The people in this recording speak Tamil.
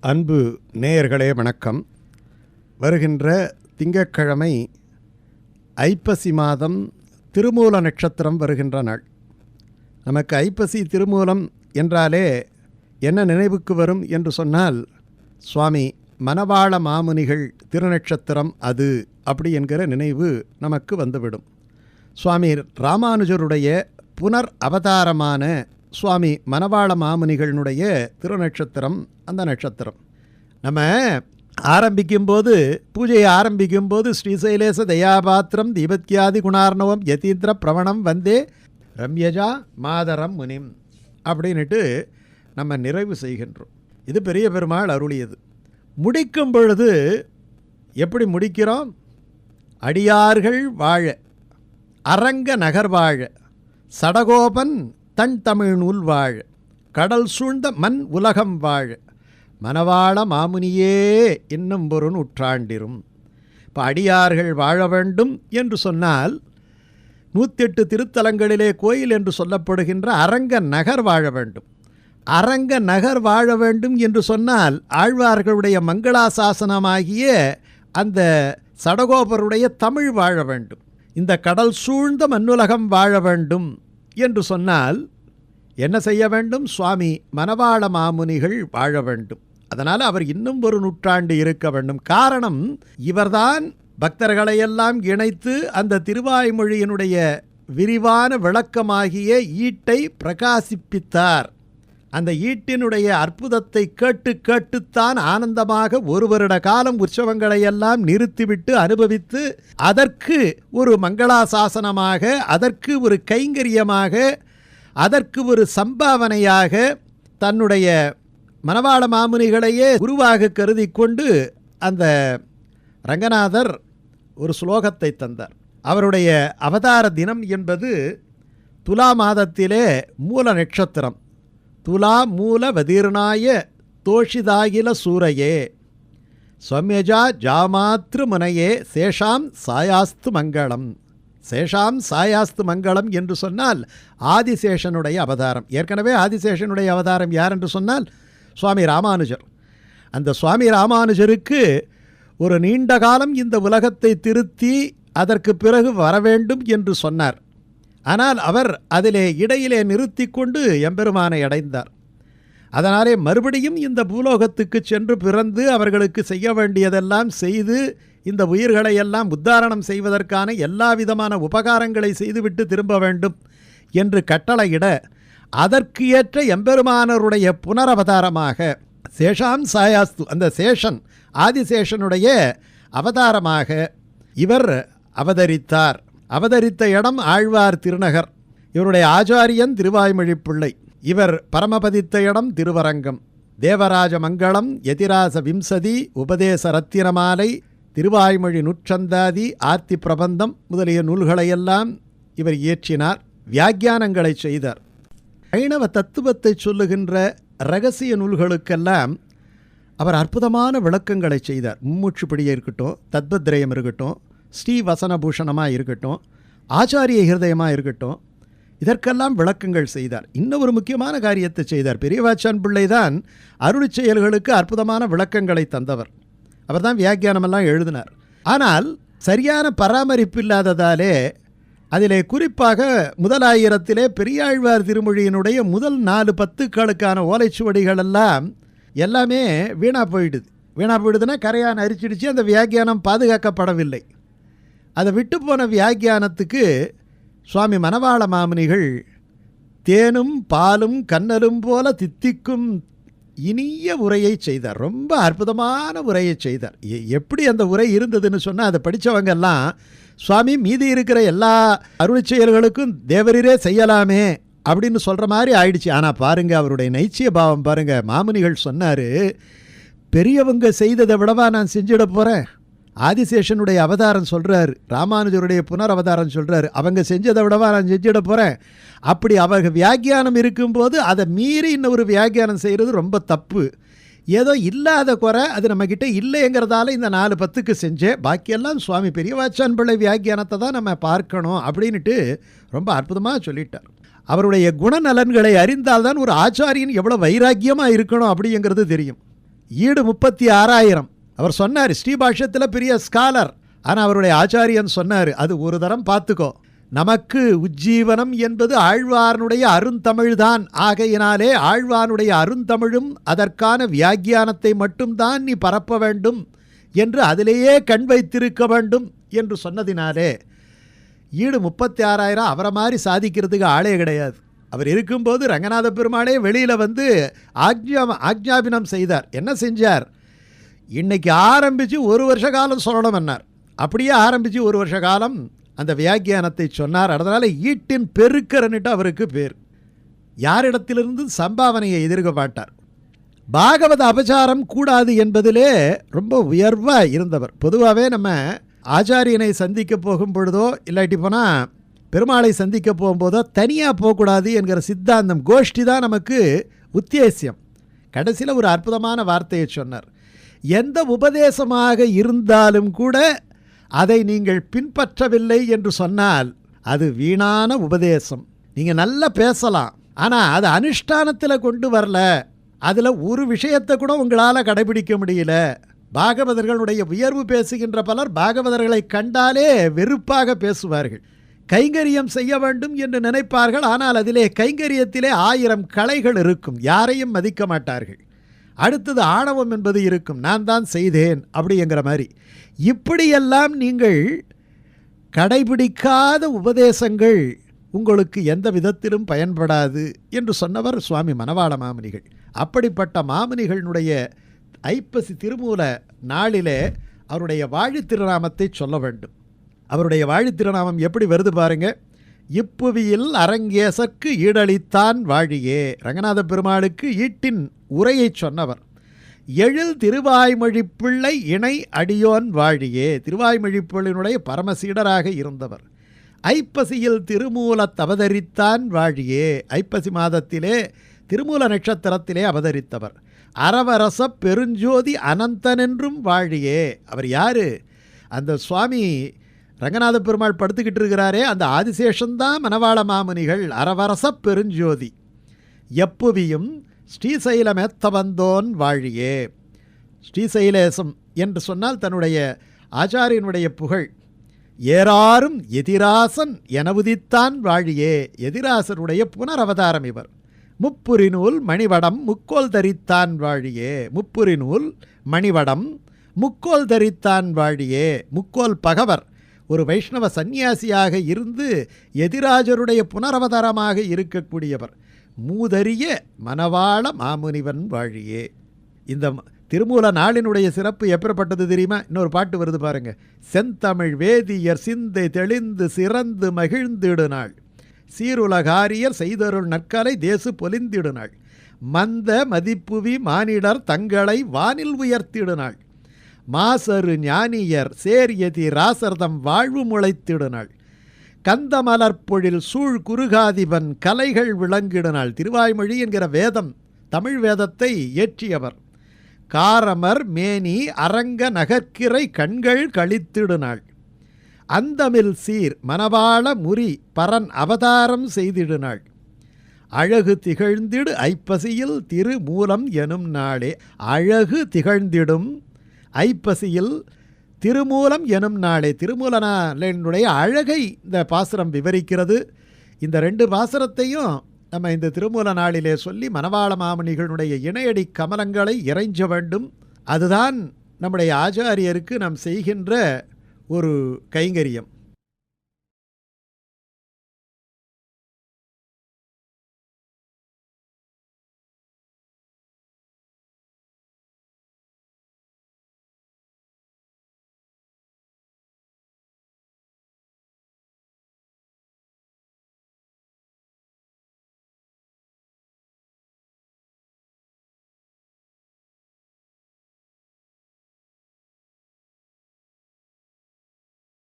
அன்பு நேயர்களே வணக்கம். வருகின்ற திங்கட்கிழமை ஐப்பசி மாதம் திருமூல நட்சத்திரம் வருகின்ற நாள். நமக்கு ஐப்பசி திருமூலம் என்றாலே என்ன நினைவுக்கு வரும் என்று சொன்னால் சுவாமி மணவாள மாமுனிகள் திருநட்சத்திரம் அது அப்படி என்கிற நினைவு நமக்கு வந்துவிடும். சுவாமி ராமானுஜருடைய புனர் அவதாரமான சுவாமி மணவாள மாமுனிகளினுடைய திருநட்சத்திரம் அந்த நட்சத்திரம். நம்ம ஆரம்பிக்கும்போது பூஜையை ஆரம்பிக்கும்போது ஸ்ரீசைலேச தயாபாத்திரம் தீபத்யாதி குணார்ணவம் யதீந்திர பிரவணம் வந்தே ரம்யஜா மாதரம் முனிம் அப்படின்னுட்டு நம்ம நிறைவு செய்கின்றோம். இது பெரிய பெருமாள் அருளியது. முடிக்கும் பொழுது எப்படி முடிக்கிறோம்? அடியார்கள் வாழ அரங்க நகர் வாழ சடகோபன் தன் தமிழ் நூல் வாழ். கடல் சூழ்ந்த மண் உலகம் வாழ். மனவாள மாமுனியே இன்னும் ஒரு நூற்றாண்டிரும். இப்போ அடியார்கள் வாழ வேண்டும் என்று சொன்னால் நூற்றெட்டு திருத்தலங்களிலே கோயில் என்று சொல்லப்படுகின்ற அரங்க நகர் வாழ வேண்டும். அரங்க நகர் வாழ வேண்டும் என்று சொன்னால் ஆழ்வார்களுடைய மங்களாசாசனமாகிய அந்த சடகோபருடைய தமிழ் வாழ வேண்டும். இந்த கடல் சூழ்ந்த மண்ணுலகம் வாழ வேண்டும். என்று சொன்னால் என்ன செய்ய வேண்டும்? சுவாமி மணவாள மாமுனிகள் வாழ வேண்டும். அதனால் அவர் இன்னும் ஒரு நூற்றாண்டு இருக்க வேண்டும். காரணம் இவர்தான் பக்தர்களையெல்லாம் இணைத்து அந்த திருவாய்மொழியினுடைய விரிவான விளக்கமாகிய ஈட்டை பிரகாசிப்பித்தார். அந்த ஈட்டினுடைய அற்புதத்தை கேட்டு கேட்டுத்தான் ஆனந்தமாக ஒரு வருட காலம் உற்சவங்களையெல்லாம் நிறுத்திவிட்டு அனுபவித்து அதற்கு ஒரு மங்களாசாசனமாக அதற்கு ஒரு கைங்கரியமாக அதற்கு ஒரு சம்பாவனையாக தன்னுடைய மணவாள மாமுனிகளையே குருவாக கருதி கொண்டு அந்த ரங்கநாதர் ஒரு ஸ்லோகத்தை தந்தார். அவருடைய அவதார தினம் என்பது துலா மாதத்திலே மூல நட்சத்திரம். துலா மூல வதீர்ணாய தோஷிதாகில சூரையே. ஸ்வம்யஜா ஜாமாத்ரு முனையே சேஷாம் சாயாஸ்து மங்களம். சேஷாம் சாயாஸ்து மங்களம் என்று சொன்னால் ஆதிசேஷனுடைய அவதாரம். ஏற்கனவே ஆதிசேஷனுடைய அவதாரம் யார் என்று சொன்னால் சுவாமி ராமானுஜர். அந்த சுவாமி ராமானுஜருக்கு ஒரு நீண்ட காலம் இந்த உலகத்தை திருத்தி அதற்கு பிறகு வர வேண்டும் என்று சொன்னார். ஆனால் அவர் அதிலே இடையிலே நிறுத்தி கொண்டு எம்பெருமானை அடைந்தார். அதனாலே மறுபடியும் இந்த பூலோகத்துக்கு சென்று பிறந்து அவர்களுக்கு செய்ய வேண்டியதெல்லாம் செய்து இந்த உயிர்களை எல்லாம் உத்தாரணம் செய்வதற்கான எல்லா விதமான உபகாரங்களை செய்துவிட்டு திரும்ப வேண்டும் என்று கட்டளையிட அதற்கு ஏற்ற எம்பெருமானருடைய புனரவதாரமாக சேஷாம் சாயாஸ்து அந்த சேஷன் ஆதிசேஷனுடைய அவதாரமாக இவர் அவதரித்தார். அவதரித்த இடம் ஆழ்வார் திருநகர். இவருடைய ஆச்சாரியன் திருவாய்மொழி பிள்ளை இவர் பரமபதித்த இடம் திருவரங்கம். தேவராஜ மங்களம் எதிராச விம்சதி உபதேச ரத்தினமாலை திருவாய்மொழி நூற்றந்தாதி ஆர்த்தி பிரபந்தம் முதலிய நூல்களையெல்லாம் இவர் இயற்றினார் வியாக்கியானங்களை செய்தார். ஐணவ தத்துவத்தை சொல்லுகின்ற ரகசிய நூல்களுக்கெல்லாம் அவர் அற்புதமான விளக்கங்களை செய்தார். மும்மூச்சுப்படியே இருக்கட்டும் தத்பத்ரயம் இருக்கட்டும் ஸ்ரீ வசனபூஷணமாக இருக்கட்டும் ஆச்சாரிய ஹிருதயமாக இருக்கட்டும் இதற்கெல்லாம் விளக்கங்கள் செய்தார். இன்னும் ஒரு முக்கியமான காரியத்தை செய்தார். பெரியவாச்சான் பிள்ளை தான் அருள் செயல்களுக்கு அற்புதமான விளக்கங்களை தந்தவர். அவர் தான் வியாக்கியானமெல்லாம் எழுதினார். ஆனால் சரியான பராமரிப்பு இல்லாததாலே அதிலே குறிப்பாக முதலாயிரத்திலே பெரியாழ்வார் திருமொழியினுடைய முதல் நாலு பத்துக்களுக்கான ஓலைச்சுவடிகள் எல்லாம் எல்லாமே வீணாக போயிடுது. வீணாக போயிடுதுன்னா கரையான் அரிச்சிடுச்சு அந்த வியாக்கியானம் பாதுகாக்கப்படவில்லை. அதை விட்டு போன வியாக்கியானத்துக்கு சுவாமி மணவாள மாமுனிகள் தேனும் பாலும் கண்ணலும் போல தித்திக்கும் இனிய உரையை செய்தார். ரொம்ப அற்புதமான உரையை செய்தார். எப்படி அந்த உரை இருந்ததுன்னு சொன்னால் அதை படித்தவங்கெல்லாம் சுவாமி மீதி இருக்கிற எல்லா அருள் செயல்களுக்கும் தேவரீரே செய்யலாமே அப்படின்னு சொல்கிற மாதிரி ஆயிடுச்சு. ஆனால் பாருங்கள் அவருடைய நைச்சிய பாவம் பாருங்கள் மாமுனிகள் சொன்னார் பெரியவங்க செய்ததை விடவா நான் செஞ்சிட போகிறேன் ஆதிசேஷனுடைய அவதாரம் சொல்கிறார் ராமானுஜருடைய புனர் அவதாரம் சொல்கிறார் அவங்க செஞ்சதை விடவா நான் செஞ்சிட போகிறேன் அப்படி அவர்கள் வியாக்கியானம் இருக்கும்போது அதை மீறி இன்னொரு வியாக்கியானம் செய்கிறது ரொம்ப தப்பு. ஏதோ இல்லாத குறை அது நம்மக்கிட்ட இல்லைங்கிறதால இந்த நாலு பத்துக்கு செஞ்சேன். பாக்கியெல்லாம் சுவாமி பெரியவாச்சான் பிள்ளை வியாக்கியானத்தை தான் நம்ம பார்க்கணும் அப்படின்ட்டு ரொம்ப அற்புதமாக சொல்லிட்டார். அவருடைய குணநலன்களை அறிந்தால்தான் ஒரு ஆச்சாரியன் எவ்வளோ வைராக்கியமாக இருக்கணும் அப்படிங்கிறது தெரியும். ஈடு முப்பத்தி ஆறாயிரம். அவர் சொன்னார் ஸ்ரீபாஷ்யத்தில் பெரிய ஸ்காலர் ஆனால் அவருடைய ஆச்சாரியன் சொன்னார் அது ஒரு தரம் பார்த்துக்கோ. நமக்கு உஜ்ஜீவனம் என்பது ஆழ்வானுடைய அருந்தமிழ்தான். ஆகையினாலே ஆழ்வானுடைய அருந்தமிழும் அதற்கான வியாக்கியானத்தை மட்டும்தான் நீ பரப்ப வேண்டும் என்று அதிலேயே கண் வைத்திருக்க வேண்டும் என்று சொன்னதினாலே ஈடு முப்பத்தி ஆறாயிரம் அவரை மாதிரி சாதிக்கிறதுக்கு ஆளே கிடையாது. அவர் இருக்கும்போது ரங்கநாத பெருமாளே வெளியில் வந்து ஆக்ஞா ஆக்ஞாபினம் செய்தார். என்ன செஞ்சார்? இன்னைக்கு ஆரம்பித்து ஒரு வருஷ காலம் சொல்லணும்னார் அப்படியே ஆரம்பித்து ஒரு வருஷ காலம் அந்த வியாக்கியானத்தை சொன்னார். அதனால் ஈட்டின் பெருக்கரன்னுட்டு அவருக்கு பேர். யாரிடத்திலிருந்து சம்பாவனையை எதிர்க்க மாட்டார் பாகவத அபச்சாரம் கூடாது என்பதிலே ரொம்ப உயர்வாக இருந்தவர். பொதுவாகவே நம்ம ஆச்சாரியனை சந்திக்க போகும் பொழுதோ இல்லாட்டி போனால் பெருமாளை சந்திக்க போகும்போதோ தனியாக போகக்கூடாது என்கிற சித்தாந்தம் கோஷ்டி தான் நமக்கு உத்தேசியம். கடைசியில் ஒரு அற்புதமான வார்த்தையை சொன்னார். எந்த உபதேசமாக இருந்தாலும் கூட அதை நீங்கள் பின்பற்றவில்லை என்று சொன்னால் அது வீணான உபதேசம். நீங்கள் நல்லா பேசலாம். ஆனால் அது அனுஷ்டானத்தில் கொண்டு வரல. அதில் ஒரு விஷயத்தை கூட உங்களால் கடைபிடிக்க முடியல. பாகவதர்களுடைய உயர்வு பேசுகின்ற பலர் பாகவதர்களை கண்டாலே வெறுப்பாக பேசுவார்கள். கைங்கரியம் செய்ய வேண்டும் என்று நினைப்பார்கள். ஆனால் அதிலே கைங்கரியத்திலே ஆயிரம் கலைகள் இருக்கும். யாரையும் மதிக்க மாட்டார்கள். அடுத்தது ஆணவம் என்பது இருக்கும். நான் தான் செய்தேன் அப்படிங்கிற மாதிரி. இப்படியெல்லாம் நீங்கள் கடைபிடிக்காத உபதேசங்கள் உங்களுக்கு எந்த விதத்திலும் பயன்படாது என்று சொன்னவர் சுவாமி மணவாள மாமுனிகள். அப்படிப்பட்ட மாமுனிகளுடைய ஐப்பசி திருமூல நாளிலே அவருடைய வாழி திருநாமத்தை சொல்ல வேண்டும். அவருடைய வாழி திருநாமம் எப்படி வருது பாருங்க. இப்புவியில் அரங்கேசற்கு ஈடளித்தான் வாழியே. ரங்கநாத பெருமாளுக்கு ஈட்டின் உரையை சொன்னவர். எழில் திருவாய்மொழிப்பிள்ளை இணை அடியோன் வாழியே. திருவாய்மொழிப்பிள்ளையினுடைய பரமசீடராக இருந்தவர். ஐப்பசியில் திருமூலத் அவதரித்தான் வாழியே. ஐப்பசி மாதத்திலே திருமூல நட்சத்திரத்திலே அவதரித்தவர். அரவரச பெருஞ்சோதி அனந்தனென்றும் வாழியே. அவர் யாரு? அந்த சுவாமி ரங்கநாத பெருமாள் படுத்துக்கிட்டு இருக்கிறாரே அந்த ஆதிசேஷந்தான் மணவாள மாமுனிகள் அரவரச பெருஞ்சோதி. எப்புவியும் ஸ்ரீசைலமெத்தவந்தோன் வாழியே. ஸ்ரீசைலேசம் என்று சொன்னால் தன்னுடைய ஆச்சாரியனுடைய புகழ். ஏறாரும் எதிராசன் என உதித்தான் வாழியே. எதிராசனுடைய புனரவதாரம் இவர். முப்புரி நூல் மணிவடம் முக்கோல் தரித்தான் வாழியே. முப்புரி நூல் மணிவடம் முக்கோல் தரித்தான் வாழியே. முக்கோல் பகவர் ஒரு வைஷ்ணவ சந்நியாசியாக இருந்து எதிராஜருடைய புனரவதாரமாக இருக்கக்கூடியவர். மூதறிய மனவாள மாமுனிவன் வாழியே. இந்த திருமூல நாளினுடைய சிறப்பு எப்பேற்பட்டது தெரியுமா? இன்னொரு பாட்டு வருது பாருங்க. செந்தமிழ் வேதியர் சிந்தை தெளிந்து சிறந்து மகிழ்ந்திடு நாள் சீருலகாரியர் செய்தருள் நற்கலை தேசு பொலிந்திடு நாள் மந்த மதிப்புவி மானிடர் தங்களை வானில் உயர்த்திடு நாள் மாசரு ஞானியர் சேரியதி ராசர்தம் வாழ்வு முளைத்திடு நாள் கந்தமலர்பொழில் சூழ் குருகாதிபன் கலைகள் விளங்கிடுனாள். திருவாய்மொழி என்கிற வேதம் தமிழ் வேதத்தை இயற்றியவர். காரமர் மேனி அரங்க நகர்க்கிறை கண்கள் கழித்திடுனாள். அந்தமில் சீர் மனவாள முறி பரன் அவதாரம் செய்திடுனாள். அழகு திகழ்ந்திடு ஐப்பசியில் திரு மூலம் எனும் நாளே. அழகு திகழ்ந்திடும் ஐப்பசியில் திருமூலம் எனும் நாளே திருமூல அழகை இந்த பாசுரம் விவரிக்கிறது. இந்த ரெண்டு பாசுரத்தையும் நம்ம இந்த திருமூல நாளிலே சொல்லி மணவாள மாமணிகளுடைய இணையடி கமலங்களை இறைஞ்ச வேண்டும். அதுதான் நம்முடைய ஆச்சாரியருக்கு நாம் செய்கின்ற ஒரு கைங்கரியம்.